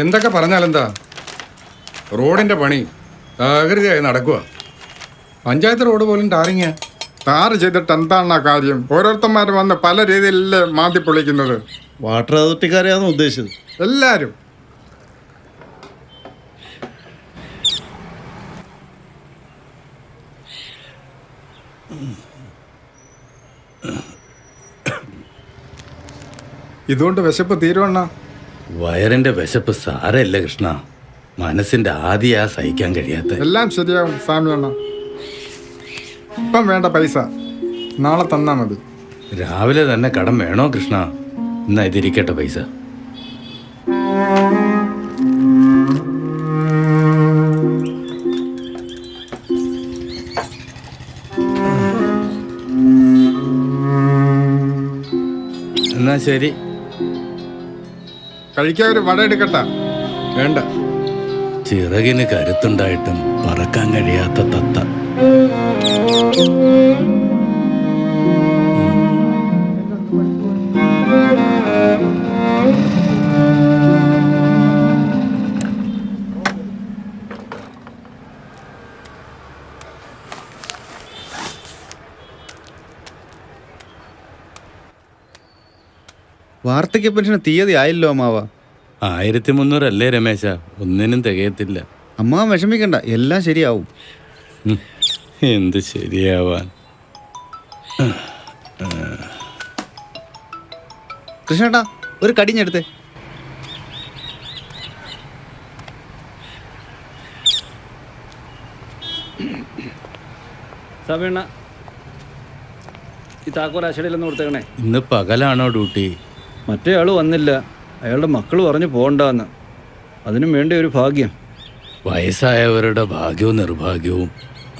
എന്തൊക്കെ പറഞ്ഞാലെന്താ? റോഡിന്റെ പണി ആകൃതിയായി നടക്കുക പഞ്ചായത്ത് റോഡ് പോലും ടാറിങ്ങ. ടാറ് ചെയ്തിട്ട് എന്താണ് കാര്യം? ഓരോരുത്തന്മാർ വന്ന് പല രീതിയിലല്ലേ മാന്തി പൊളിക്കുന്നത്. വാട്ടർ അതോറിറ്റിക്കാരെയാണ് ഉദ്ദേശിച്ചത്. എല്ലാരും. ഇതുകൊണ്ട് വിശപ്പ് തീരുവണ്ണ. വയറിന്റെ വിശപ്പ് സാരല്ല കൃഷ്ണ. മനസ്സിന്റെ ആദ്യ സഹിക്കാൻ കഴിയാത്ത. എല്ലാം ശരിയാവും സ്വാമി അണ്ണ. ഇപ്പം വേണ്ട പൈസ. നാളെ തന്നാ മതി. രാവിലെ തന്നെ കടം വേണോ കൃഷ്ണ? എന്നാ ഇതിരിക്കട്ടെ പൈസ. എന്നാ ശരി. കഴിക്കാൻ വട എടുക്കട്ട. വേണ്ട. ചിറകിന് കരുത്തുണ്ടായിട്ടും പറക്കാൻ കഴിയാത്ത തത്ത. വാർദ്ധക്യ പെൻഷൻ തീയതി ആയില്ലോ അമ്മാവ? ആയിരത്തി മുന്നൂറല്ലേ രമേശ. ഒന്നിനും തികയത്തില്ല. അമ്മാവൻ വിഷമിക്കണ്ട എല്ലാം ശരിയാവും. എന്ത് ശരിയാവാൻ. കൃഷ്ണേട്ടാ ഒരു കടിഞ്ഞെടുത്തേ. സമയണ്ണ ഈ താക്കോൽ അശടിയിലൊന്ന് കൊടുത്തേക്കണേ. ഇന്ന് പകലാണോ ഡ്യൂട്ടി? മറ്റേ ആൾ വന്നില്ല. അയാളുടെ മക്കൾ പറഞ്ഞു പോകണ്ടെന്ന്. അതിനും വേണ്ടി ഒരു ഭാഗ്യം. വയസ്സായവരുടെ ഭാഗ്യവും നിർഭാഗ്യവും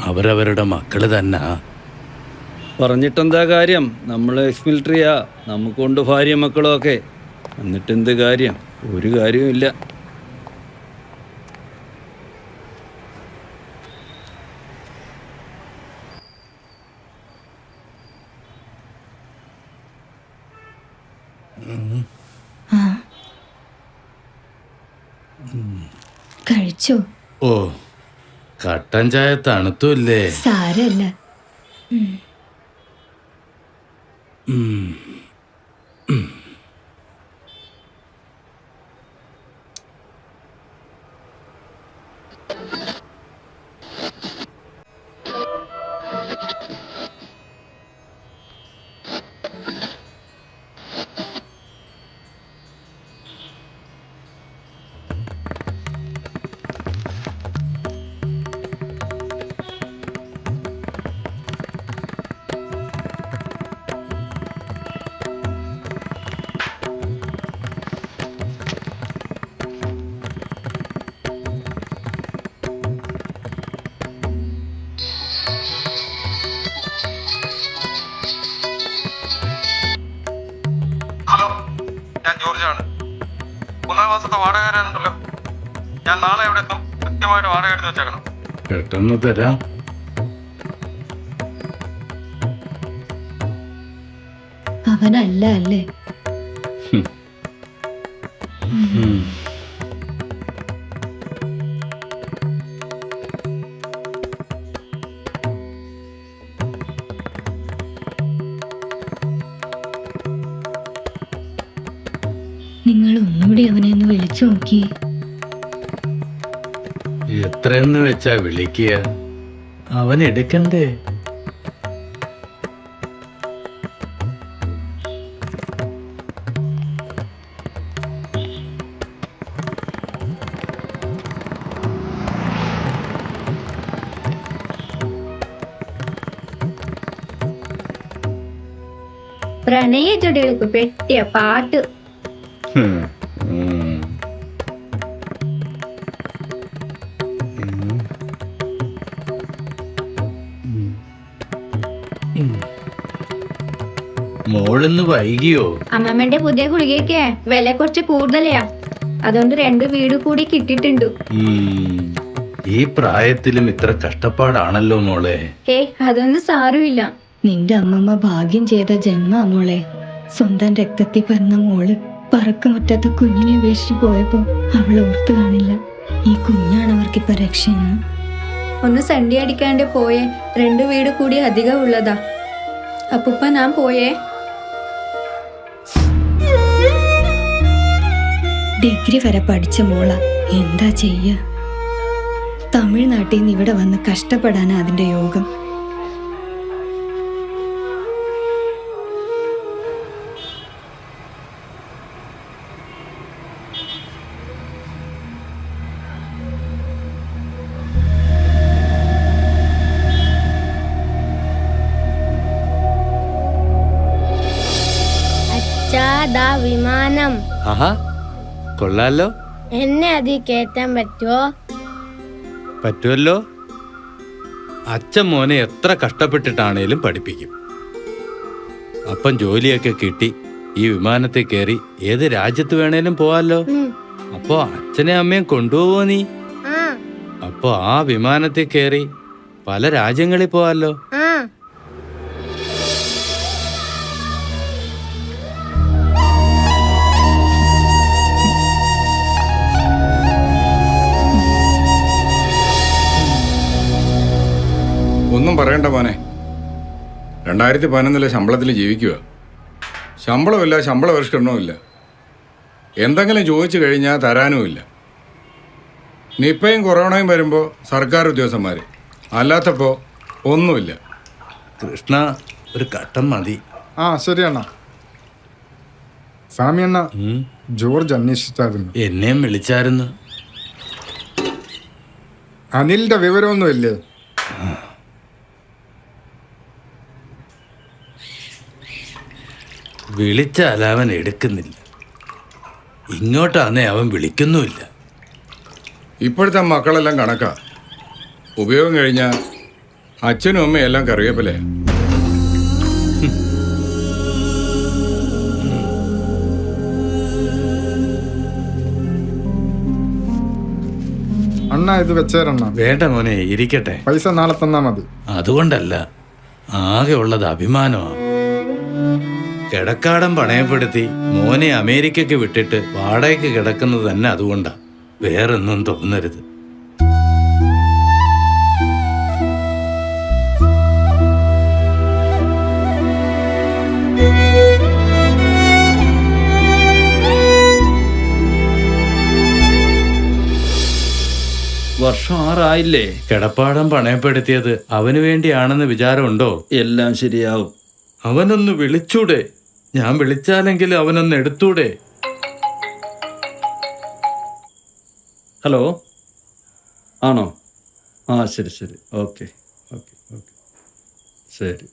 അവരവരുടെ മക്കൾ തന്നെ. പറഞ്ഞിട്ടെന്താ കാര്യം? നമ്മൾ എക്സ് മിലിറ്ററിയാ നമുക്കുണ്ട് ഭാര്യ മക്കളും ഒക്കെ. എന്നിട്ടെന്ത് കാര്യം? ഒരു കാര്യവും ഇല്ല. കഴിച്ചോ? ഓ കട്ടൻ ചായ തണുത്തുമില്ലേ സാരല്ല. മൂന്നാം മാസത്തെ വാടക തരാനുണ്ടല്ലോ ഞാൻ നാളെ എവിടെ എത്തും. കൃത്യമായിട്ട് വാടക എടുത്ത് വെച്ചേക്കണം. പെട്ടെന്ന് തരാം. അവനല്ല അല്ലേ? ഒന്നുകൂടി അവനെ ഒന്ന് വിളിച്ചു നോക്കി. എത്രയെന്ന് വെച്ചാ വിളിക്കുക? അവൻ എടുക്കണ്ടേ? പ്രണയ ജോഡികൾക്ക് പെട്ടിയ പാട്ട്. മോളിന്ന് വൈകിയോ? അമ്മമ്മന്റെ പുതിയ ഗുളികയ്ക്ക് വില കുറച്ച് കൂടുതലാ അതുകൊണ്ട് രണ്ട് വീട് കൂടി കിട്ടിട്ടുണ്ട് ഈ പ്രായത്തിലും ഇത്ര കഷ്ടപ്പാടാണല്ലോ മോളെ. ഏ അതൊന്നും സാരമില്ല. നിന്റെ അമ്മമ്മ ഭാഗ്യം ചെയ്ത ജന്മ മോളെ. സ്വന്തം രക്തത്തിൽ പിറന്ന മോൾ പറക്കമുറ്റത്ത് കുഞ്ഞിനെ ഉപേക്ഷിച്ച് പോയപ്പോ അവൾ ഓർത്ത് കാണില്ല. ഈ കുഞ്ഞാണ് അവർക്കിപ്പോ രക്ഷയെന്ന്. ഒന്ന് സണ്ടി അടിക്കാണ്ട് പോയേ. രണ്ട് വീട് കൂടി അധികം ഉള്ളതാ. അപ്പുപ്പ ഞാൻ പോയേ. ഡിഗ്രി വരെ പഠിച്ച മോള. എന്താ ചെയ്യ? തമിഴ്നാട്ടിൽ നിന്ന് ഇവിടെ വന്ന് കഷ്ടപ്പെടാനാ അതിന്റെ യോഗം. വിമാനം. ആഹാ. കൊള്ളാലോ. എന്നെ അതിൽ കേറ്റാൻ പറ്റുമോ പറ്റുമല്ലോ അച്ഛൻ മോനെ എത്ര കഷ്ടപ്പെട്ടിട്ടാണേലും പഠിപ്പിക്കും. അപ്പൻ ജോലിയൊക്കെ കിട്ടി ഈ വിമാനത്തിൽ കയറി ഏത് രാജ്യത്ത് വേണേലും പോവാലോ. അപ്പോ അച്ഛനെ അമ്മയും കൊണ്ടുപോവോ നീ? അപ്പോ ആ വിമാനത്തിൽ കയറി പല രാജ്യങ്ങളിൽ പോവാലോ. രണ്ടായിരത്തി പതിനൊന്നിലെ ശമ്പളത്തിൽ ജീവിക്കുക. ശമ്പളമില്ല ശമ്പള പരിഷ്കരണവുമില്ല എന്തെങ്കിലും ചോദിച്ചു കഴിഞ്ഞാൽ തരാനുമില്ല നിപ്പയും കൊറോണയും വരുമ്പോൾ സർക്കാർ ഉദ്യോഗസ്ഥന്മാർ അല്ലാത്തപ്പോൾ ഒന്നുമില്ല. കൃഷ്ണ ഒരു ഘട്ടം മതി. ആ ശരിയണ്ണ സ്വാമി അണ്ണ. ജോർജ് അന്വേഷിച്ചായിരുന്നു. എന്നെയും വിളിച്ചായിരുന്നു. അനിലിന്റെ വിവരമൊന്നുമില്ലേ? വിളിച്ചാൽ അവൻ എടുക്കുന്നില്ല. ഇങ്ങോട്ടാന്നേ അവൻ വിളിക്കുന്നുമില്ല. ഇപ്പോഴത്തെ മക്കളെല്ലാം കണക്കാ. ഉപയോഗം കഴിഞ്ഞാൽ അച്ഛനും അമ്മയും എല്ലാം കറിയപ്പലേ അണ്ണ ഇത് വെച്ചേരണ്ണ. വേണ്ട മോനെ ഇരിക്കട്ടെ. പൈസ നാളെ തന്നാ മതി. അതുകൊണ്ടല്ല ആകെ ഉള്ളത് അഭിമാനമാണ് കിടക്കാടം പണയപ്പെടുത്തി മോനെ അമേരിക്കയ്ക്ക് വിട്ടിട്ട് വാടകയ്ക്ക് കിടക്കുന്നത് തന്നെ അതുകൊണ്ടാ. വേറൊന്നും തോന്നരുത്. വർഷം ആറായില്ലേ? കിടപ്പാടം പണയപ്പെടുത്തിയത് അവന് വേണ്ടിയാണെന്ന് വിചാരമുണ്ടോ? എല്ലാം ശരിയാവും. അവനൊന്ന് വിളിച്ചൂടെ. ഞാൻ വിളിച്ചാലെങ്കിൽ അവനൊന്ന് എടുത്തൂടെ? ഹലോ? ആണോ? ആ ശരി ശരി. Okay okay okay. ശരി.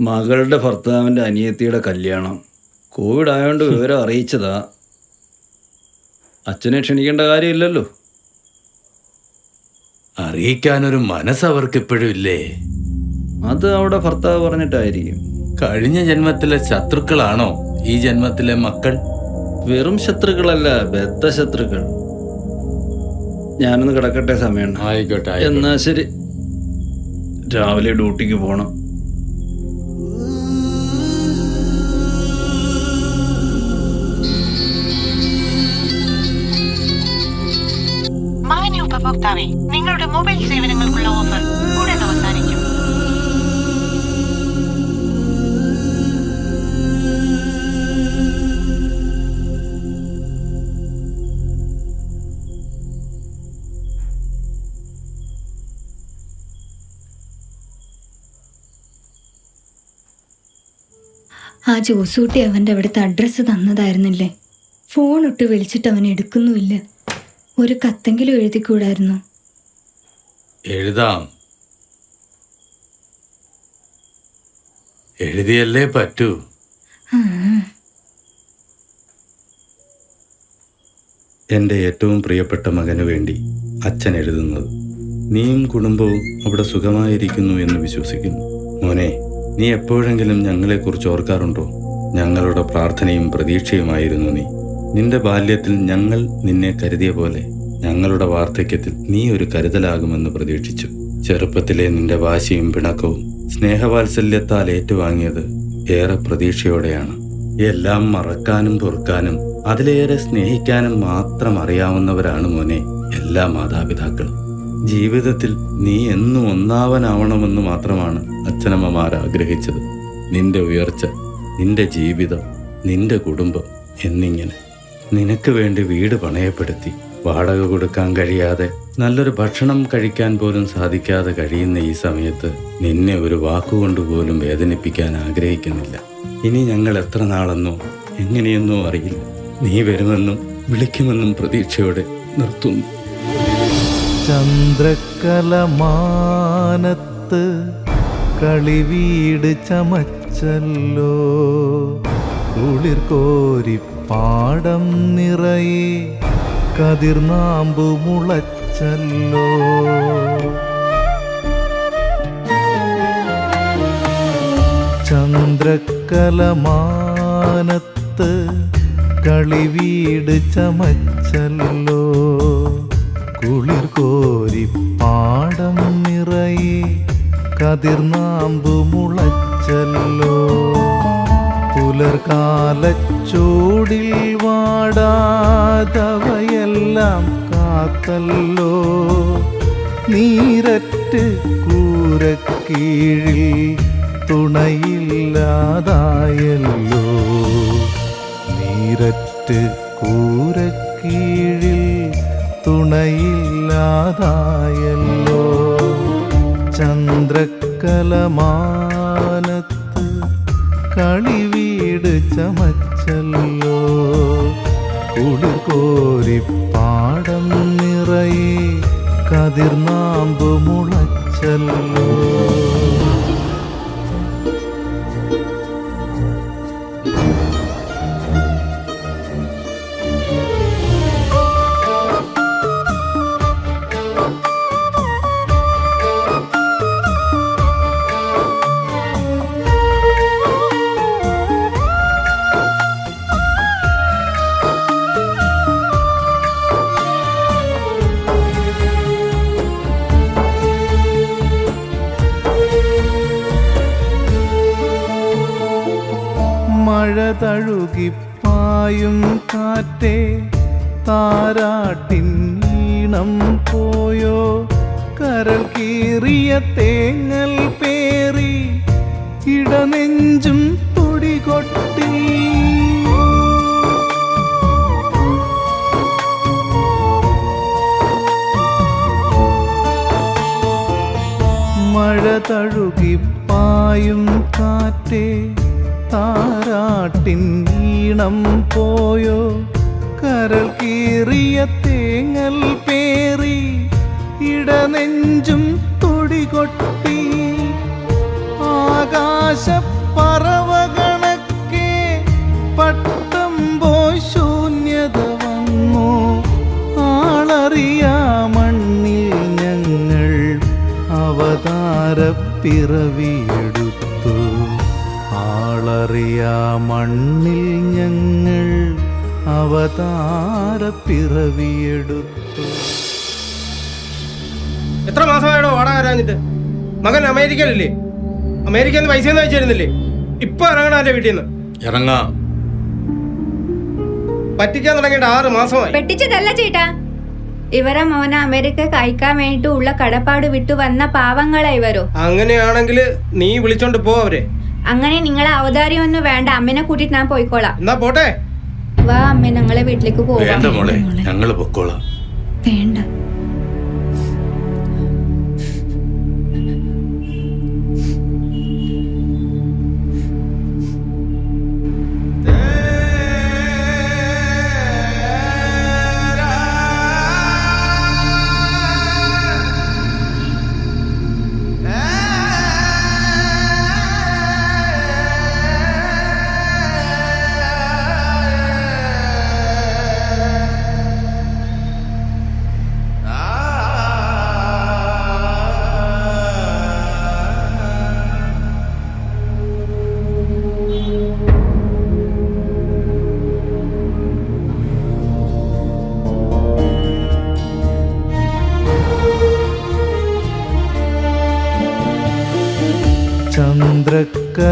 മകളുടെ ഭർത്താവിന്റെ അനിയത്തിയുടെ കല്യാണം. കോവിഡ് ആയതുകൊണ്ട് വിവരം അറിയിച്ചതാ. അച്ഛനെ ക്ഷണിക്കേണ്ട കാര്യമില്ലല്ലോ. അറിയിക്കാനൊരു മനസ്സവർക്കിപ്പോഴും ഇല്ലേ? അത് അവിടെ ഭർത്താവ് പറഞ്ഞിട്ടായിരിക്കും. കഴിഞ്ഞ ജന്മത്തിലെ ശത്രുക്കളാണോ ഈ ജന്മത്തിലെ മക്കൾ? വെറും ശത്രുക്കളല്ല ബദ്ധ ശത്രുക്കൾ. ഞാനൊന്ന് കിടക്കട്ടെ സമയമാണ് ആയിക്കോട്ടെ. എന്നാ ശരി. രാവിലെ ഡ്യൂട്ടിക്ക് പോണം. ഉപഭോക്താവെ നിങ്ങളുടെ മൊബൈൽ സേവനങ്ങൾക്കുള്ള ഓഫർ ആ ജോസൂട്ടി അവന്റെ അവിടുത്തെ അഡ്രസ്സ് തന്നതായിരുന്നില്ലേ? ഫോൺ ഇട്ട് വിളിച്ചിട്ട് അവൻ എടുക്കുന്നുമില്ല. ഒരു കത്തെങ്കിലും എഴുതിക്കൂടായിരുന്നു? എഴുതാം. എഴുതിയല്ലേ പറ്റൂ. എന്റെ എന്റെ ഏറ്റവും പ്രിയപ്പെട്ട മകനു വേണ്ടി അച്ഛൻ എഴുതുന്നത്. നീയും കുടുംബവും അവിടെ സുഖമായിരിക്കുന്നു എന്ന് വിശ്വസിക്കുന്നു. മോനെ നീ എപ്പോഴെങ്കിലും ഞങ്ങളെക്കുറിച്ച് ഓർക്കാറുണ്ടോ? ഞങ്ങളുടെ പ്രാർത്ഥനയും പ്രതീക്ഷയുമായിരുന്നു നീ. നിന്റെ ബാല്യത്തിൽ ഞങ്ങൾ നിന്നെ കരുതിയ പോലെ ഞങ്ങളുടെ വാർദ്ധക്യത്തിൽ നീ ഒരു കരുതലാകുമെന്ന് പ്രതീക്ഷിച്ചു. ചെറുപ്പത്തിലെ നിന്റെ വാശിയും പിണക്കവും സ്നേഹവാത്സല്യത്താൽ ഏറ്റുവാങ്ങിയത് ഏറെ പ്രതീക്ഷയോടെയാണ്. എല്ലാം മറക്കാനും പൊറുക്കാനും അതിലേറെ സ്നേഹിക്കാനും മാത്രം അറിയാവുന്നവരാണ് മോനെ എല്ലാ മാതാപിതാക്കളും. ജീവിതത്തിൽ നീ എന്നും ഒന്നാവനാവണമെന്ന് മാത്രമാണ് അച്ഛനമ്മമാർ ആഗ്രഹിച്ചത്. നിന്റെ ഉയർച്ച നിന്റെ ജീവിതം നിന്റെ കുടുംബം എന്നിങ്ങനെ. നിനക്ക് വേണ്ടി വീട് പണയപ്പെടുത്തി വാടക കൊടുക്കാൻ കഴിയാതെ നല്ലൊരു ഭക്ഷണം കഴിക്കാൻ പോലും സാധിക്കാതെ കഴിയുന്ന ഈ സമയത്ത് നിന്നെ ഒരു വാക്കുകൊണ്ട് പോലും വേദനിപ്പിക്കാൻ ആഗ്രഹിക്കുന്നില്ല. ഇനി ഞങ്ങൾ എത്ര നാളെന്നോ എങ്ങനെയെന്നോ അറിയില്ല. നീ വരുമെന്നും വിളിക്കുമെന്നും പ്രതീക്ഷയോടെ നിർത്തുന്നു. ചന്ദ്രക്കലമാനത്ത് കളിവീട് ചമച്ചല്ലോ. കുളിർ പാടം നിറയെ കതിർനാമ്പു മുളച്ചല്ലോ. ചന്ദ്രക്കലമാനത്ത് കളിവീട് ചമച്ചല്ലോ. കതിർനാമ്പു മുളച്ചല്ലോ. പുലർകാലച്ചൂടിൽ വാടാതവയെല്ലാം കാത്തല്ലോ. നീരറ്റ് കൂരക്കീഴിൽ തുണയില്ലാതായല്ലോ. നീരറ്റ് കൂരക്കീഴിൽ തുണയില്ലാതായല്ലോ. ചന്ദ്രക്കലമാനത്ത് കളിവീട് ചമച്ചല്ലോ. കുടുകോരി പാടം നിറയെ കതിർനാമ്പ് മുളച്ചല്ലോ. തഴുകിപ്പായും കാറ്റേ താരാട്ടിൻ ഈണം പോയോ? കരൽ കീറിയ തേങ്ങൽ പേറി ഇടനെഞ്ചും തുടികൊട്ടി മഴ തഴുകിപ്പായും കാറ്റേ താരാട്ടിൻ ഈണം പോയോ? കരൾ കീറിയ തേങ്ങൽ പേറി ഇടനെഞ്ചും തുടികൊട്ടി. ആകാശപ്പറവകണക്കെ പട്ടം പോയി ശൂന്യത വന്നു. ആളറിയാ മണ്ണിൽ ഞങ്ങൾ അവതാര പിറവിയെടുത്തു ആളറിയാ മണ്ണിൽ ഞങ്ങൾ അവതാര പിറവിയെടുത്തു. എത്ര മാസമായിടോ വാടക വരാഞ്ഞിട്ട് മകൻ അമേരിക്കയിലല്ലേ? അമേരിക്കയിൽ നിന്ന് പൈസ ഒന്നും അയച്ചിരുന്നില്ലേ? ഇപ്പൊ ഇറങ്ങണം എന്റെ വീട്ടിൽ നിന്ന് ഇറങ്ങാം. പറ്റിക്കാൻ തുടങ്ങിയിട്ട് ആറ് മാസമായി. വെട്ടിച്ചതല്ല ചേട്ടാ. ഇവരെ മോനെ അമേരിക്കക്ക് അയക്കാൻ വേണ്ടിട്ട് ഉള്ള കടപ്പാട് വിട്ടു വന്ന പാവങ്ങളാ ഇവരോ. അങ്ങനെയാണെങ്കിൽ നീ വിളിച്ചോണ്ട് പോ അവരെ. അങ്ങനെ നിങ്ങളെ അവതാരിയൊന്നും വേണ്ട. അമ്മനെ കൂട്ടിട്ട് ഞാൻ പോയിക്കോളാം. എന്നാ പോട്ടെ? വാ അമ്മ ഞങ്ങളെ വീട്ടിലേക്ക് പോകാം. വേണ്ട മോളെ ഞങ്ങൾ പൊക്കോളാം. വേണ്ട.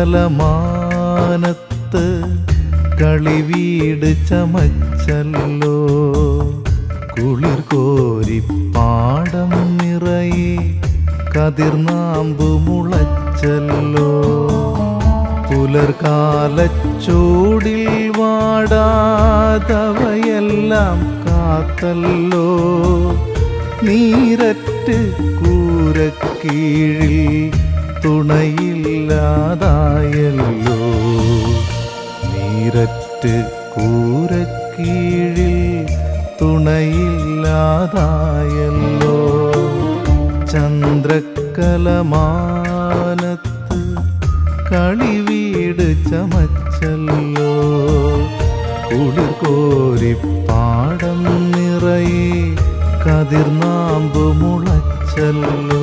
ചന്ദ്രക്കലമാനത്ത് കളിവീട് ചമച്ചല്ലോ. കുളിർ കോരി പാടം നിറയെ കതിർനാമ്പു മുളച്ചല്ലോ. പുലർകാലച്ചൂടിൽ വാടാതവയെല്ലാം കാത്തല്ലോ. നീരറ്റ് കൂരക്കീഴിൽ തുണയില്ലാതായല്ലോ. നീരറ്റ് കൂരക്കീഴിൽ തുണയില്ലാതായല്ലോ. ചന്ദ്രക്കലമാനത്ത് കളിവീട് ചമച്ചല്ലോ. കുടുകോരി കോരി പാടം നിറയെ കതിർനാമ്പ് മുളച്ചല്ലോ.